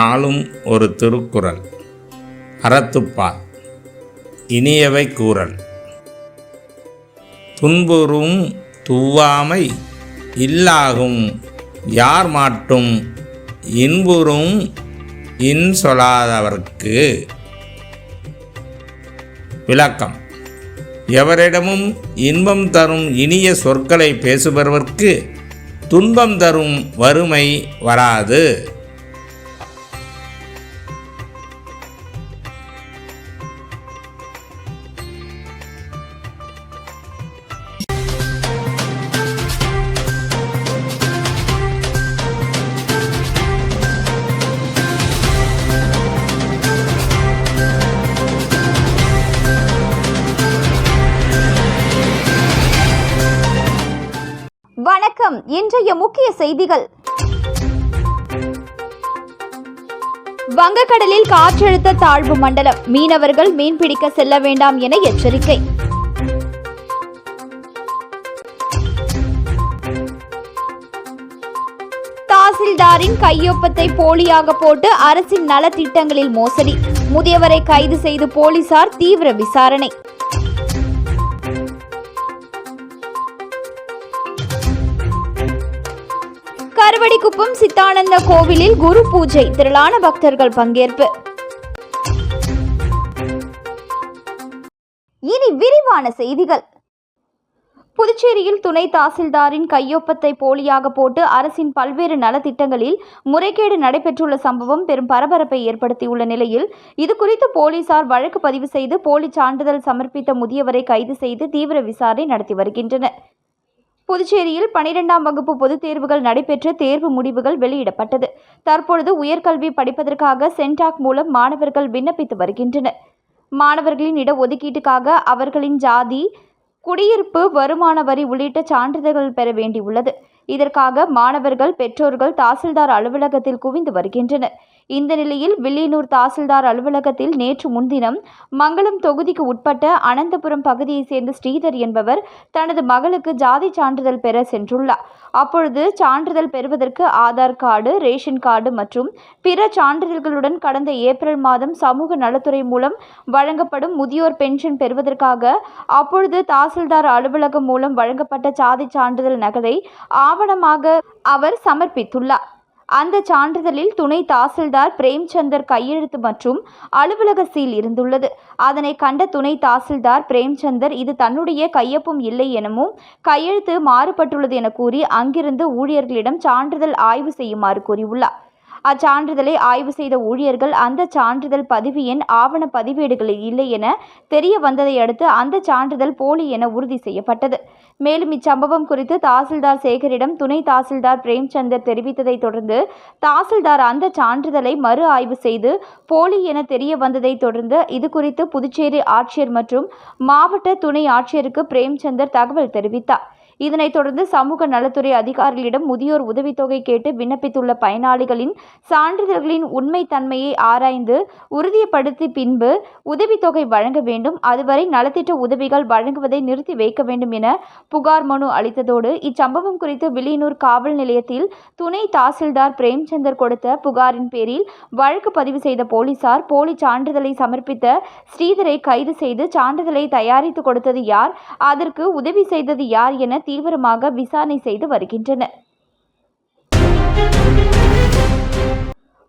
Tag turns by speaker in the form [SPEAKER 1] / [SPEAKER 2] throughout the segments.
[SPEAKER 1] நாளும் ஒரு திருக்குறள் அறத்துப்பால் இனியவை கூறல் துன்புறும் துவாமை இல்லாகும் யார் மாட்டும் இன்புறும் இன் சொல்லாதவர்க்கு விளக்கம் எவரிடமும் இன்பம் தரும் இனிய சொற்களை பேசுபவர்க்கு துன்பம் தரும் வறுமை வராது
[SPEAKER 2] வணக்கம் இன்றைய முக்கிய செய்திகள் வங்கக்கடலில் காற்றழுத்த தாழ்வு மண்டலம் மீனவர்கள் மீன்பிடிக்க செல்ல வேண்டாம் என எச்சரிக்கை தாசில்தாரின் கையொப்பத்தை போலியாக போட்டு அரசின் நலத்திட்டங்களில் மோசடி முதியவரை கைது செய்து போலீசார் தீவிர விசாரணை திருவடிக்குப்பம் சித்தானந்த கோவிலில் குரு பூஜை திரளான பக்தர்கள் பங்கேற்பு இனி விரிவான செய்திகள் புதுச்சேரியில் துணை தாசில்தாரின் கையொப்பத்தை போலியாக போட்டு அரசின் பல்வேறு நலத்திட்டங்களில் முறைகேடு நடைபெற்றுள்ள சம்பவம் பெரும் பரபரப்பை ஏற்படுத்தியுள்ள நிலையில் இதுகுறித்து போலீசார் வழக்கு பதிவு செய்து போலி சான்றிதழ் சமர்ப்பித்த முதியவரை கைது செய்து தீவிர விசாரணை நடத்தி வருகின்றனர் புதுச்சேரியில் பனிரெண்டாம் வகுப்பு பொதுத் தேர்வுகள் நடைபெற்ற தேர்வு முடிவுகள் வெளியிடப்பட்டது தற்பொழுது உயர்கல்வி படிப்பதற்காக சென்டாக் மூலம் மாணவர்கள் விண்ணப்பித்து வருகின்றனர் மாணவர்களின் இடஒதுக்கீட்டுக்காக அவர்களின் ஜாதி குடியிருப்பு வருமான வரி உள்ளிட்ட சான்றிதழ்கள் பெற வேண்டியுள்ளது இதற்காக மாணவர்கள் பெற்றோர்கள் தாசில்தார் அலுவலகத்தில் குவிந்து வருகின்றனர் இந்த நிலையில் வில்லியனூர் தாசில்தார் அலுவலகத்தில் நேற்று முன்தினம் மங்களம் தொகுதிக்கு உட்பட்ட அனந்தபுரம் பகுதியைச் சேர்ந்த ஸ்ரீதர் என்பவர் தனது மகளுக்கு ஜாதி சான்றிதழ் பெற சென்றுள்ளார் அப்பொழுது சான்றிதழ் பெறுவதற்கு ஆதார் கார்டு ரேஷன் கார்டு மற்றும் பிற சான்றிதழ்களுடன் கடந்த ஏப்ரல் மாதம் சமூக நலத்துறை மூலம் வழங்கப்படும் முதியோர் பென்ஷன் பெறுவதற்காக அப்பொழுது தாசில்தார் அலுவலகம் மூலம் வழங்கப்பட்ட சாதி சான்றிதழ் நகலை ஆவணமாக அவர் சமர்ப்பித்துள்ளார் அந்த சான்றிதழில் துணை தாசில்தார் பிரேம்சந்தர் கையெழுத்து மற்றும் அலுவலக சீல் இருந்துள்ளது அதனை கண்ட துணை தாசில்தார் பிரேம்சந்தர் இது தன்னுடைய கையொப்பம் இல்லை எனவும் கையெழுத்து மாறுபட்டுள்ளது என கூறி அங்கிருந்து ஊழியர்களிடம் சான்றிதழ் ஆய்வு செய்யுமாறு கூறியுள்ளார் அச்சான்றிதழை ஆய்வு செய்த ஊழியர்கள் அந்த சான்றிதழ் பதிவு எண் ஆவண பதிவேடுகளில் இல்லை என தெரிய வந்ததை அடுத்து அந்த சான்றிதழ் போலி என உறுதி செய்யப்பட்டது மேலும் இச்சம்பவம் குறித்து தாசில்தார் சேகரிடம் துணை தாசில்தார் பிரேம்சந்தர் தெரிவித்ததை தொடர்ந்து தாசில்தார் அந்த சான்றிதழை மறு ஆய்வு செய்து போலி என தெரிய வந்ததை தொடர்ந்து இது குறித்து புதுச்சேரி ஆட்சியர் மற்றும் மாவட்ட துணை ஆட்சியருக்கு பிரேம்சந்தர் தகவல் தெரிவித்தார் இதனைத் தொடர்ந்து சமூக நலத்துறை அதிகாரிகளிடம் முதியோர் உதவித்தொகை கேட்டு விண்ணப்பித்துள்ள பயனாளிகளின் சான்றிதழ்களின் உண்மைத்தன்மையை ஆராய்ந்து உறுதிப்படுத்தி பின்பு உதவித்தொகை வழங்க வேண்டும் அதுவரை நலத்திட்ட உதவிகள் வழங்குவதை நிறுத்தி வைக்க வேண்டும் என புகார் மனு அளித்ததோடு இச்சம்பவம் குறித்து வெளியினூர் காவல் நிலையத்தில் துணை தாசில்தார் பிரேம்சந்தர் கொடுத்த புகாரின் பேரில் வழக்கு பதிவு செய்த போலீசார் போலி சான்றிதழை சமர்ப்பித்த ஸ்ரீதரை கைது செய்து சான்றிதழை தயாரித்து கொடுத்தது யார் அதற்கு உதவி செய்தது யார் என தீவிரமாக விசாரணை செய்து வருகின்றனர்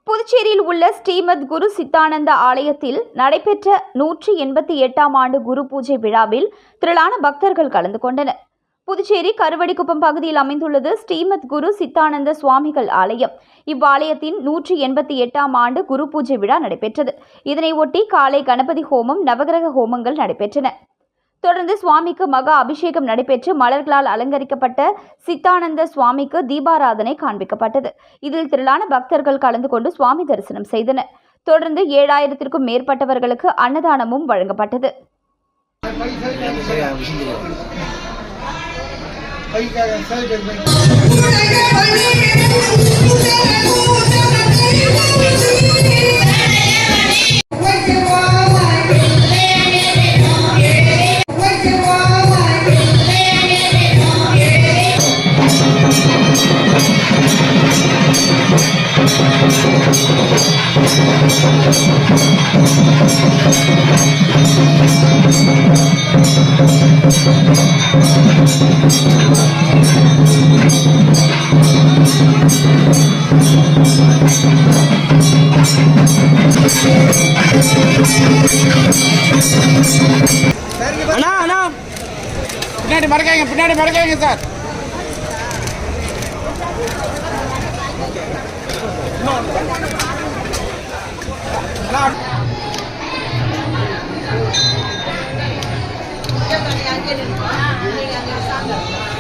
[SPEAKER 2] புதுச்சேரியில் உள்ள ஸ்ரீமத் குரு சித்தானந்த ஆலயத்தில் நடைபெற்ற நூற்றி எண்பத்தி எட்டாம் ஆண்டு குரு பூஜை விழாவில் திரளான பக்தர்கள் கலந்து கொண்டனர் புதுச்சேரி கருவடிக்குப்பம் பகுதியில் அமைந்துள்ளது ஸ்ரீமத் குரு சித்தானந்த சுவாமிகள் ஆலயம் இவ்வாலயத்தின் நூற்றி எண்பத்தி எட்டாம் ஆண்டு குரு பூஜை விழா நடைபெற்றது இதனையொட்டி காலை கணபதி ஹோமம் நவகிரக ஹோமங்கள் நடைபெற்றன தொடர்ந்து சுவாமிக்கு மகா அபிஷேகம் நடைபெற்று மலர்களால் அலங்கரிக்கப்பட்ட சித்தானந்த சுவாமிக்கு தீபாராதனை காண்பிக்கப்பட்டது இதில் திரளான பக்தர்கள் கலந்து கொண்டு சுவாமி தரிசனம் செய்தனர் தொடர்ந்து ஏழாயிரத்திற்கும் மேற்பட்டவர்களுக்கு அன்னதானமும் வழங்கப்பட்டது அண்ணா அண்ணா பின்னாடி மறக்காங்க பின்னாடி மறக்காங்க சார் Thank you.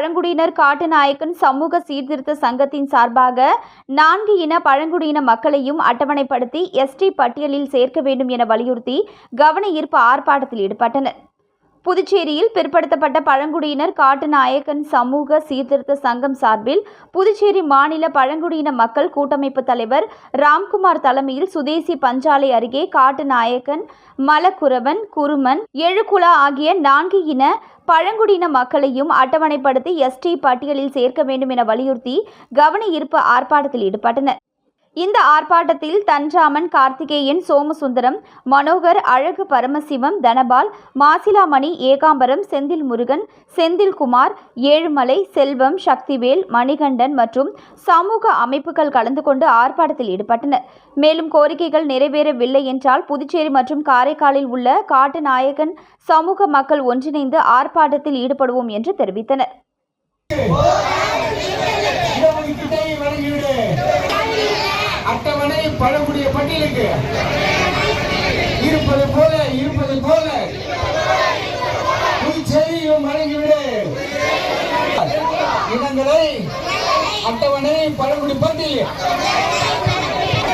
[SPEAKER 2] பழங்குடியினர் காட்டுநாயக்கன் சமூக சீர்திருத்த சங்கத்தின் சார்பாக நான்கு இன பழங்குடியின மக்களையும் அட்டவணைப்படுத்தி எஸ்டி பட்டியலில் சேர்க்க வேண்டும் என வலியுறுத்தி கவன ஈர்ப்பு ஆர்ப்பாட்டத்தில் ஈடுபட்டனர் புதுச்சேரியில் பிற்படுத்தப்பட்ட பழங்குடியினர் காட்டு நாயக்கன் சமூக சீர்திருத்த சங்கம் சார்பில் புதுச்சேரி மாநில பழங்குடியின மக்கள் கூட்டமைப்பு தலைவர் ராம்குமார் தலைமையில் சுதேசி பஞ்சாலை அருகே காட்டு நாயக்கன் குருமன் எழுகுலா ஆகிய நான்கு இன பழங்குடியின மக்களையும் அட்டவணைப்படுத்தி எஸ்டி பட்டியலில் சேர்க்க வேண்டும் என வலியுறுத்தி கவன ஈர்ப்பு ஆர்ப்பாட்டத்தில் ஈடுபட்டனர் இந்த ஆர்ப்பாட்டத்தில் தன்ராமன் கார்த்திகேயன் சோமசுந்தரம் மனோகர் அழகு பரமசிவம் தனபால் மாசிலாமணி ஏகாம்பரம் செந்தில் முருகன் செந்தில்குமார் ஏழுமலை செல்வம் சக்திவேல் மணிகண்டன் மற்றும் சமூக அமைப்புகள் கலந்து கொண்டு ஆர்ப்பாட்டத்தில் ஈடுபட்டனர் மேலும் கோரிக்கைகள் நிறைவேறவில்லை என்றால் புதுச்சேரி மற்றும் காரைக்காலில் உள்ள காட்டுநாயகன் சமூக மக்கள் ஒன்றிணைந்து ஆர்ப்பாட்டத்தில் ஈடுபடுவோம் என்று தெரிவித்தனர் மக்களுக்கு இருப்பது போல இருப்பது போல நீ செவியும் வழங்கிவிடு இடங்களை அட்டவணை பழங்குடி பந்தி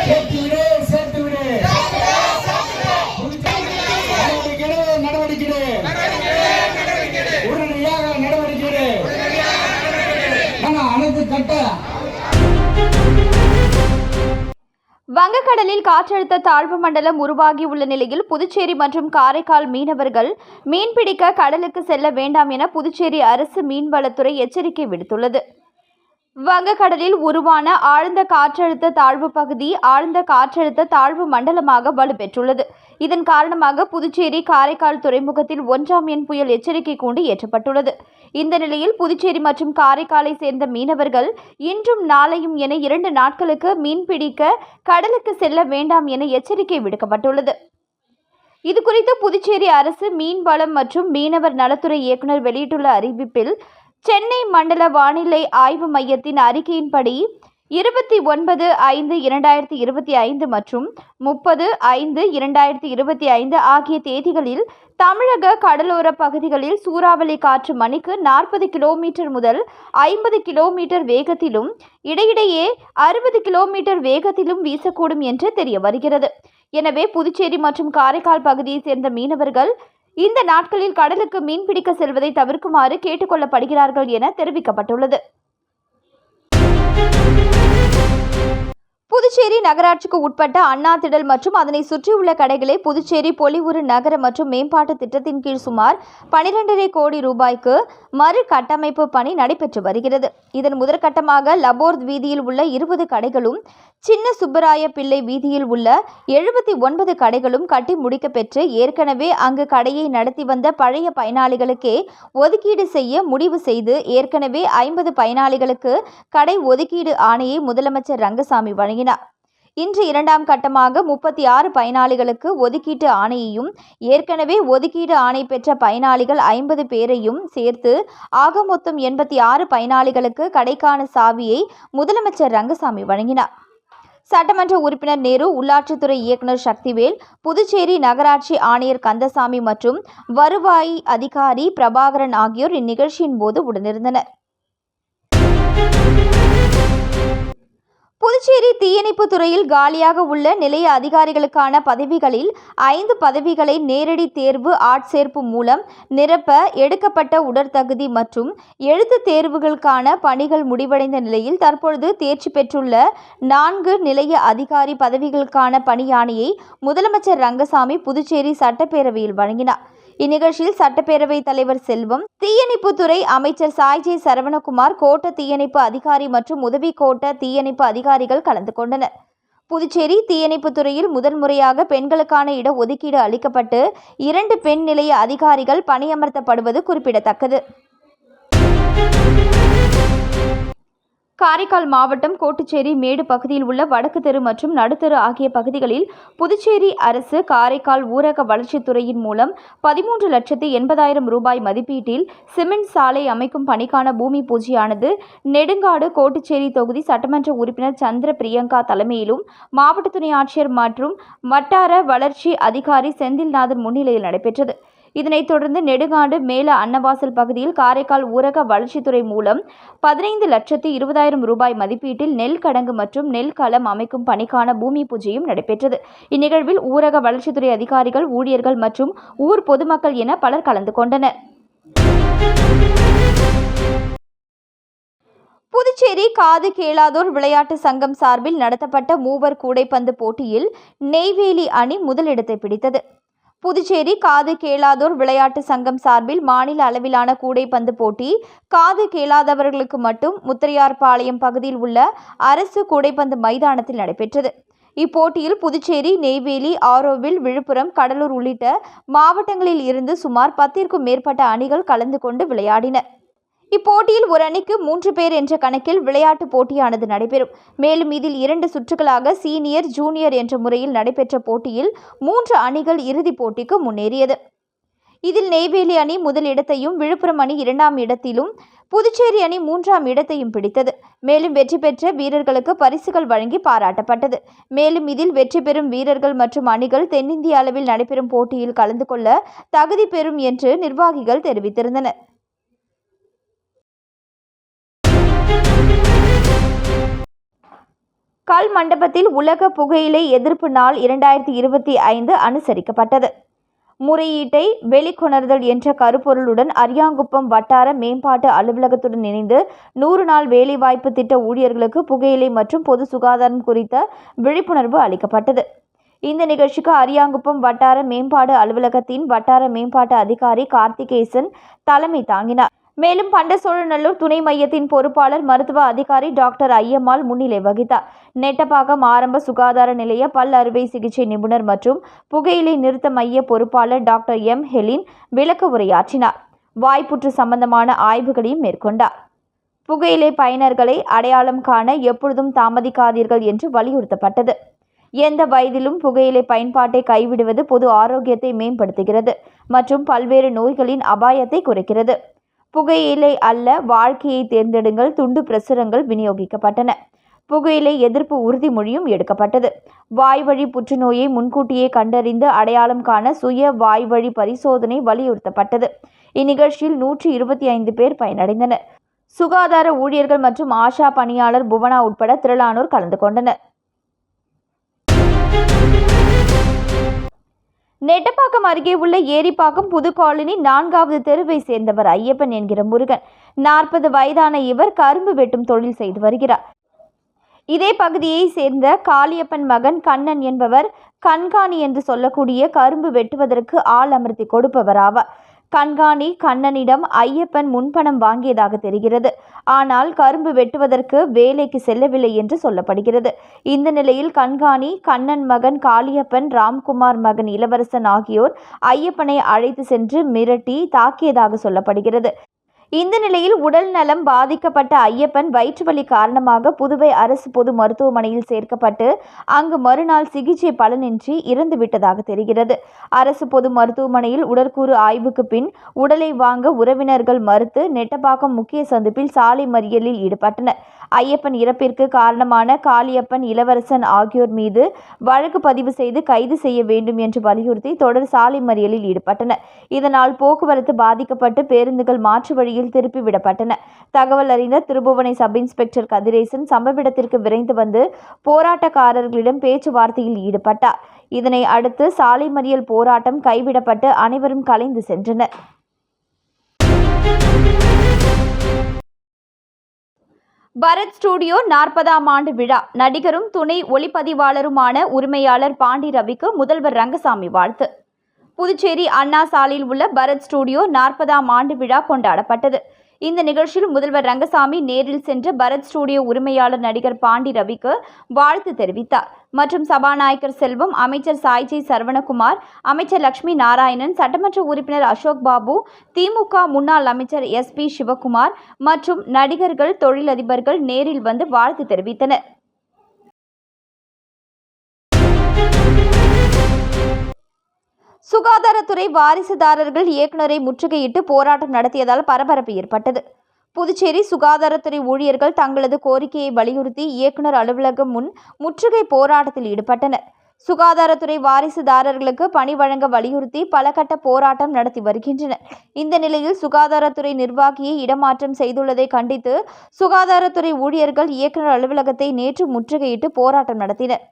[SPEAKER 2] சேர்த்து விடு சேர்த்து விடு நடவடிக்கை உடனடியாக நடவடிக்கை அனைத்து கட்ட வங்கக்கடலில் காற்றழுத்த தாழ்வு மண்டலம் உருவாகி உள்ள நிலையில் புதுச்சேரி மற்றும் காரைக்கால் மீனவர்கள் மீன்பிடிக்க கடலுக்கு செல்ல வேண்டாம் என புதுச்சேரி அரசு மீன்வளத்துறை எச்சரிக்கை விடுத்துள்ளது வங்கக்கடலில் உருவான ஆழ்ந்த காற்றழுத்த தாழ்வு பகுதி ஆழ்ந்த காற்றழுத்த தாழ்வு மண்டலமாக வலுப்பெற்றுள்ளது இதன் காரணமாக புதுச்சேரி காரைக்கால் துறைமுகத்தில் ஒன்றாம் எண் புயல் எச்சரிக்கை கூண்டு ஏற்றப்பட்டுள்ளது இந்த நிலையில் புதுச்சேரி மற்றும் காரைக்காலை சேர்ந்த மீனவர்கள் இன்றும் நாளையும் என இரண்டு நாட்களுக்கு மீன்பிடிக்க கடலுக்கு செல்ல வேண்டாம் என எச்சரிக்கை விடுக்கப்பட்டுள்ளது இதுகுறித்து புதுச்சேரி அரசு மீன்வளம் மற்றும் மீனவர் நலத்துறை இயக்குநர் வெளியிட்டுள்ள அறிவிப்பில் சென்னை மண்டல வானிலை ஆய்வு மையத்தின் அறிக்கையின்படி இருபத்தி ஒன்பது ஐந்து இரண்டாயிரத்தி இருபத்தி ஐந்து மற்றும் முப்பது ஐந்து இரண்டாயிரத்தி இருபத்தி ஐந்து ஆகிய தேதிகளில் தமிழக கடலோர பகுதிகளில் சூறாவளி காற்று மணிக்கு நாற்பது கிலோமீட்டர் முதல் ஐம்பது கிலோமீட்டர் வேகத்திலும் இடையிடையே அறுபது கிலோமீட்டர் வேகத்திலும் வீசக்கூடும் என்று தெரிய வருகிறது எனவே புதுச்சேரி மற்றும் காரைக்கால் பகுதியைச் சேர்ந்த மீனவர்கள் இந்த நாட்களில் கடலுக்கு மீன்பிடிக்க செல்வதை தவிர்க்குமாறு கேட்டுக்கொள்ளப்படுகிறார்கள் என தெரிவிக்கப்பட்டுள்ளது புதுச்சேரி நகராட்சிக்கு உட்பட்ட அண்ணா திடல் மற்றும் அதனை சுற்றியுள்ள கடைகளை புதுச்சேரி பொலிவுறு நகர மற்றும் மேம்பாட்டு திட்டத்தின் கீழ் சுமார் பனிரெண்டரை கோடி ரூபாய்க்கு மறு கட்டமைப்பு பணி நடைபெற்று வருகிறது இதன் முதற்கட்டமாக லபோர்த் வீதியில் உள்ள இருபது கடைகளும் சின்ன சுப்பராய பிள்ளை வீதியில் உள்ள எழுபத்தி ஒன்பது கடைகளும் கட்டி முடிக்க பெற்று ஏற்கனவே அங்கு கடையை நடத்தி வந்த பழைய பயனாளிகளுக்கே ஒதுக்கீடு செய்ய முடிவு செய்து ஏற்கனவே ஐம்பது பயனாளிகளுக்கு கடை ஒதுக்கீடு ஆணையை முதலமைச்சர் ரங்கசாமி வழங்கினார் வழங்கினார் இன்று இரண்டாம் கட்டமாக முப்பத்தி ஆறு பயனாளிகளுக்கு ஒதுக்கீட்டு ஆணையையும் ஏற்கனவே ஒதுக்கீடு ஆணை பெற்ற பயனாளிகள் ஐம்பது பேரையும் சேர்த்து ஆக மொத்தம் எண்பத்தி ஆறு பயனாளிகளுக்கு கடைக்கான சாவியை முதலமைச்சர் ரங்கசாமி வழங்கினார் சட்டமன்ற உறுப்பினர் நேரு உள்ளாட்சித்துறை இயக்குநர் சக்திவேல் புதுச்சேரி நகராட்சி ஆணையர் கந்தசாமி மற்றும் வருவாய் அதிகாரி பிரபாகரன் ஆகியோர் இந்நிகழ்ச்சியின் போது உடனிருந்தனர் புதுச்சேரி தீயணைப்பு துறையில் காலியாக உள்ள நிலைய அதிகாரிகளுக்கான பதவிகளில் ஐந்து பதவிகளை நேரடி தேர்வு ஆட்சேர்ப்பு மூலம் நிரப்ப எடுக்கப்பட்ட உடற்தகுதி மற்றும் எழுத்து தேர்வுகளுக்கான பணிகள் முடிவடைந்த நிலையில் தற்பொழுது தேர்ச்சி பெற்றுள்ள நான்கு நிலைய அதிகாரி பதவிகளுக்கான பணியாணையை முதலமைச்சர் ரங்கசாமி புதுச்சேரி சட்டப்பேரவையில் வழங்கினார் இந்நிகழ்ச்சியில் சட்டப்பேரவைத் தலைவர் செல்வம் தீயணைப்புத்துறை அமைச்சர் சாய்ஜே சரவணகுமார் கோட்ட தீயணைப்பு அதிகாரி மற்றும் உதவி கோட்ட தீயணைப்பு அதிகாரிகள் கலந்து கொண்டனர் புதுச்சேரி தீயணைப்புத்துறையில் துறையில் முதல் முறையாக பெண்களுக்கான ஒதுக்கீடு அளிக்கப்பட்டு இரண்டு பெண் நிலைய அதிகாரிகள் பணியமர்த்தப்படுவது குறிப்பிடத்தக்கது காரைக்கால் மாவட்டம் கோட்டுச்சேரி மேடு பகுதியில் உள்ள வடக்கு தெரு மற்றும் நடுத்தெரு ஆகிய பகுதிகளில் புதுச்சேரி அரசு காரைக்கால் ஊரக வளர்ச்சித்துறையின் மூலம் பதிமூன்று லட்சத்து எண்பதாயிரம் ரூபாய் மதிப்பீட்டில் சிமெண்ட் சாலை அமைக்கும் பணிக்கான பூமி பூஜையானது நெடுங்காடு கோட்டுச்சேரி தொகுதி சட்டமன்ற உறுப்பினர் சந்திர பிரியங்கா தலைமையிலும் மாவட்ட துணை ஆட்சியர் மற்றும் வட்டார வளர்ச்சி அதிகாரி செந்தில்நாதன் முன்னிலையில் நடைபெற்றது இதனைத் தொடர்ந்து நெடுகாண்டு மேல அன்னவாசல் பகுதியில் காரைக்கால் ஊரக வளர்ச்சித்துறை மூலம் பதினைந்து லட்சத்து இருபதாயிரம் ரூபாய் மதிப்பீட்டில் நெல் கடங்கு மற்றும் நெல் களம் அமைக்கும் பணிக்கான பூமி பூஜையும் நடைபெற்றது இந்நிகழ்வில் ஊரக வளர்ச்சித்துறை அதிகாரிகள் ஊழியர்கள் மற்றும் ஊர் பொதுமக்கள் என பலர் கலந்து கொண்டனர் புதுச்சேரி காது கேளாதோர் விளையாட்டு சங்கம் சார்பில் நடத்தப்பட்ட மூவர் கூடைப்பந்து போட்டியில் நெய்வேலி அணி முதலிடத்தை பிடித்தது புதுச்சேரி காது கேளாதோர் விளையாட்டு சங்கம் சார்பில் மாநில அளவிலான கூடைப்பந்து போட்டி காது கேளாதவர்களுக்கு மட்டும் முத்திரையார்பாளையம் பகுதியில் உள்ள அரசு கூடைப்பந்து மைதானத்தில் நடைபெற்றது இப்போட்டியில் புதுச்சேரி நெய்வேலி ஆரோவில் விழுப்புரம் கடலூர் உள்ளிட்ட மாவட்டங்களில் இருந்து சுமார் பத்திற்கும் மேற்பட்ட அணிகள் கலந்து கொண்டு விளையாடின இப்போட்டியில் ஒரு அணிக்கு மூன்று பேர் என்ற கணக்கில் விளையாட்டு போட்டியானது நடைபெறும் மேலும் இதில் இரண்டு சுற்றுகளாக சீனியர் ஜூனியர் என்ற முறையில் நடைபெற்ற போட்டியில் மூன்று அணிகள் இறுதிப் போட்டிக்கு முன்னேறியது இதில் நெய்வேலி அணி முதல் இடத்தையும் விழுப்புரம் அணி இரண்டாம் இடத்திலும் புதுச்சேரி அணி மூன்றாம் இடத்தையும் பிடித்தது மேலும் வெற்றி பெற்ற வீரர்களுக்கு பரிசுகள் வழங்கி பாராட்டப்பட்டது மேலும் இதில் வெற்றி பெறும் வீரர்கள் மற்றும் அணிகள் தென்னிந்திய அளவில் நடைபெறும் போட்டியில் கலந்து கொள்ள தகுதி பெறும் என்று நிர்வாகிகள் தெரிவித்திருந்தனர் கல் மண்டபத்தில் உலக புகையிலை எதிர்ப்பு நாள் இரண்டாயிரத்தி இருபத்தி ஐந்து அனுசரிக்கப்பட்டது முறையீட்டை வெளிக்கொணர்தல் என்ற கருப்பொருளுடன் அரியாங்குப்பம் வட்டார மேம்பாட்டு அலுவலகத்துடன் இணைந்து நூறு நாள் வேலைவாய்ப்பு திட்ட ஊழியர்களுக்கு புகையிலை மற்றும் பொது சுகாதாரம் குறித்த விழிப்புணர்வு அளிக்கப்பட்டது இந்த நிகழ்ச்சிக்கு அரியாங்குப்பம் வட்டார மேம்பாடு அலுவலகத்தின் வட்டார மேம்பாட்டு அதிகாரி கார்த்திகேசன் தலைமை தாங்கினார் மேலும் பண்டசோழநல்லூர் துணை மையத்தின் பொறுப்பாளர் மருத்துவ அதிகாரி டாக்டர் ஐயம்மாள் முன்னிலை வகித்தார் நெட்டப்பாக்கம் ஆரம்ப சுகாதார நிலைய பல் அறுவை சிகிச்சை நிபுணர் மற்றும் புகையிலை நிறுத்த மைய பொறுப்பாளர் டாக்டர் எம் ஹெலின் விளக்க உரையாற்றினார் வாய்ப்புற்று சம்பந்தமான ஆய்வுகளையும் மேற்கொண்டார் புகையிலை பயனர்களை அடையாளம் காண எப்பொழுதும் தாமதிக்காதீர்கள் என்று வலியுறுத்தப்பட்டது எந்த வயதிலும் புகையிலை பயன்பாட்டை கைவிடுவது பொது ஆரோக்கியத்தை மேம்படுத்துகிறது மற்றும் பல்வேறு நோய்களின் அபாயத்தை குறைக்கிறது புகையிலை அல்ல வாழ்க்கையை தேர்ந்தெடுங்கள் துண்டு பிரசுரங்கள் விநியோகிக்கப்பட்டன புகையிலை எதிர்ப்பு உறுதிமொழியும் எடுக்கப்பட்டது வாய்வழி புற்றுநோயை முன்கூட்டியே கண்டறிந்து அடையாளம் காண சுய வாய்வழி பரிசோதனை வலியுறுத்தப்பட்டது இந்நிகழ்ச்சியில் நூற்றி இருபத்தி ஐந்து பேர் பயனடைந்தனர் சுகாதார ஊழியர்கள் மற்றும் ஆஷா பணியாளர் புவனா உட்பட திரளானோர் கலந்து கொண்டனர் நெட்டப்பாக்கம் அருகே உள்ள ஏரிப்பாக்கம் புது காலனி நான்காவது தெருவை சேர்ந்தவர் ஐயப்பன் என்கிற முருகன் நாற்பது வயதான இவர் கரும்பு வெட்டும் தொழில் செய்து வருகிறார் இதே பகுதியை சேர்ந்த காளியப்பன் மகன் கண்ணன் என்பவர் கண்காணி என்று சொல்லக்கூடிய கரும்பு வெட்டுவதற்கு ஆள் அமர்த்தி கொடுப்பவர் ஆவார் கண்காணி கண்ணனிடம் ஐயப்பன் முன்பணம் வாங்கியதாக தெரிகிறது ஆனால் கரும்பு வெட்டுவதற்கு வேலைக்கு செல்லவில்லை என்று சொல்லப்படுகிறது இந்த நிலையில் கண்காணி கண்ணன் மகன் காளியப்பன் ராம்குமார் மகன் இளவரசன் ஆகியோர் ஐயப்பனை அழைத்து சென்று மிரட்டி தாக்கியதாக சொல்லப்படுகிறது இந்த நிலையில் உடல் நலம் பாதிக்கப்பட்ட ஐயப்பன் வயிற்றுவலி காரணமாக புதுவை அரசு பொது மருத்துவமனையில் சேர்க்கப்பட்டு அங்கு மறுநாள் சிகிச்சை பலனின்றி இறந்துவிட்டதாக தெரிகிறது அரசு பொது மருத்துவமனையில் உடற்கூறு ஆய்வுக்கு பின் உடலை வாங்க உறவினர்கள் மறுத்து நெட்டப்பாக்கம் முக்கிய சந்திப்பில் சாலை மறியலில் ஈடுபட்டனர் ஐயப்பன் இறப்பிற்கு காரணமான காளியப்பன் இளவரசன் ஆகியோர் மீது வழக்கு பதிவு செய்து கைது செய்ய வேண்டும் என்று வலியுறுத்தி தொடர் சாலை மறியலில் ஈடுபட்டனர் இதனால் போக்குவரத்து பாதிக்கப்பட்டு பேருந்துகள் மாற்று வழியில் திருப்பி விடப்பட்டன தகவல் அறிந்த திருபுவனை சப் இன்ஸ்பெக்டர் கதிரேசன் சம்பவ விரைந்து வந்து போராட்டக்காரர்களிடம் பேச்சுவார்த்தையில் ஈடுபட்டார் இதனை அடுத்து சாலை மறியல் போராட்டம் கைவிடப்பட்டு அனைவரும் கலைந்து சென்றனர் பரத் ஸ்டுடியோ நாற்பதாம் ஆண்டு விழா நடிகரும் துணை ஒளிப்பதிவாளருமான உரிமையாளர் பாண்டி ரவிக்கு முதல்வர் ரங்கசாமி வாழ்த்து புதுச்சேரி அண்ணா சாலையில் உள்ள பரத் ஸ்டுடியோ நாற்பதாம் ஆண்டு விழா கொண்டாடப்பட்டது இந்த நிகழ்ச்சியில் முதல்வர் ரங்கசாமி நேரில் சென்று பரத் ஸ்டுடியோ உரிமையாளர் நடிகர் பாண்டி ரவிக்கு வாழ்த்து தெரிவித்தார் மற்றும் சபாநாயகர் செல்வம் அமைச்சர் சாய்ஜி சரவணகுமார் அமைச்சர் லட்சுமி நாராயணன் சட்டமன்ற உறுப்பினர் அசோக் பாபு திமுக முன்னாள் அமைச்சர் எஸ் பி சிவகுமார் மற்றும் நடிகர்கள் தொழிலதிபர்கள் நேரில் வந்து வாழ்த்து தெரிவித்தனர் சுகாதாரத்துறை வாரிசுதாரர்கள் இயக்குநரை முற்றுகையிட்டு போராட்டம் நடத்தியதால் பரபரப்பு ஏற்பட்டது புதுச்சேரி சுகாதாரத்துறை ஊழியர்கள் தங்களது கோரிக்கையை வலியுறுத்தி இயக்குநர் அலுவலகம் முன் முற்றுகை போராட்டத்தில் ஈடுபட்டனர் சுகாதாரத்துறை வாரிசுதாரர்களுக்கு பணி வழங்க வலியுறுத்தி பல கட்ட போராட்டம் நடத்தி வருகின்றனர் இந்த நிலையில் சுகாதாரத்துறை நிர்வாகியை இடமாற்றம் செய்துள்ளதை கண்டித்து சுகாதாரத்துறை ஊழியர்கள் இயக்குநர் அலுவலகத்தை நேற்று முற்றுகையிட்டு போராட்டம் நடத்தினர்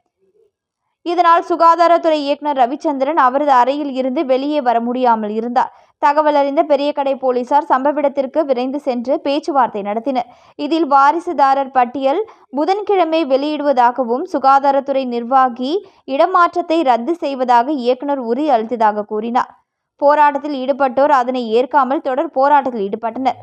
[SPEAKER 2] இதனால் சுகாதாரத்துறை இயக்குநர் ரவிச்சந்திரன் அவரது அறையில் இருந்து வெளியே வர முடியாமல் இருந்தார் தகவல் அறிந்த கடை போலீசார் சம்பவ விரைந்து சென்று பேச்சுவார்த்தை நடத்தினர் இதில் வாரிசுதாரர் பட்டியல் புதன்கிழமை வெளியிடுவதாகவும் சுகாதாரத்துறை நிர்வாகி இடமாற்றத்தை ரத்து செய்வதாக இயக்குநர் உறுதி அளித்ததாக கூறினார் போராட்டத்தில் ஈடுபட்டோர் அதனை ஏற்காமல் தொடர் போராட்டத்தில் ஈடுபட்டனர்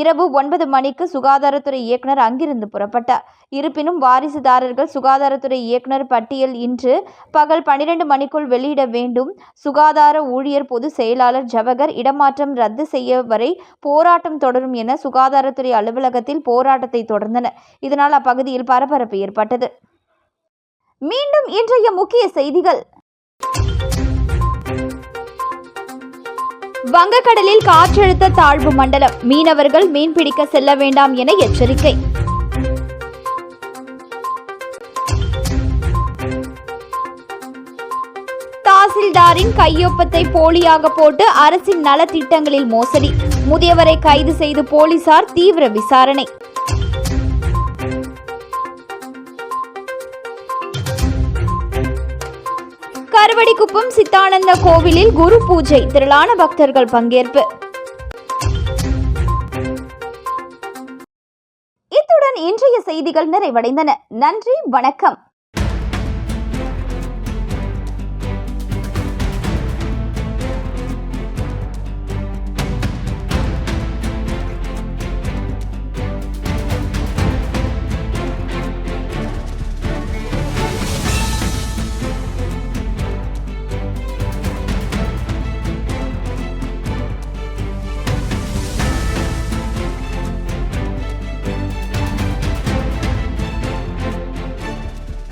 [SPEAKER 2] இரவு ஒன்பது மணிக்கு சுகாதாரத்துறை இயக்குனர் அங்கிருந்து புறப்பட்டார் இருப்பினும் வாரிசுதாரர்கள் சுகாதாரத்துறை இயக்குனர் பட்டியல் இன்று பகல் பனிரெண்டு மணிக்குள் வெளியிட வேண்டும் சுகாதார ஊழியர் பொது செயலாளர் ஜவகர் இடமாற்றம் ரத்து செய்ய வரை போராட்டம் தொடரும் என சுகாதாரத்துறை அலுவலகத்தில் போராட்டத்தை தொடர்ந்தனர் இதனால் அப்பகுதியில் பரபரப்பு ஏற்பட்டது மீண்டும் இன்றைய முக்கிய செய்திகள் வங்கக்கடலில் காற்றழுத்த தாழ்வு மண்டலம் மீனவர்கள் மீன்பிடிக்க செல்ல வேண்டாம் என எச்சரிக்கை தாசில்தாரின் கையொப்பத்தை போலியாக போட்டு அரசின் நலத்திட்டங்களில் மோசடி முதியவரை கைது செய்து போலீசார் தீவிர விசாரணை திருவடிக்குப்பம் சித்தானந்த கோவிலில் குரு பூஜை திரளான பக்தர்கள் பங்கேற்பு இத்துடன் இன்றைய செய்திகள் நிறைவடைந்தன நன்றி வணக்கம்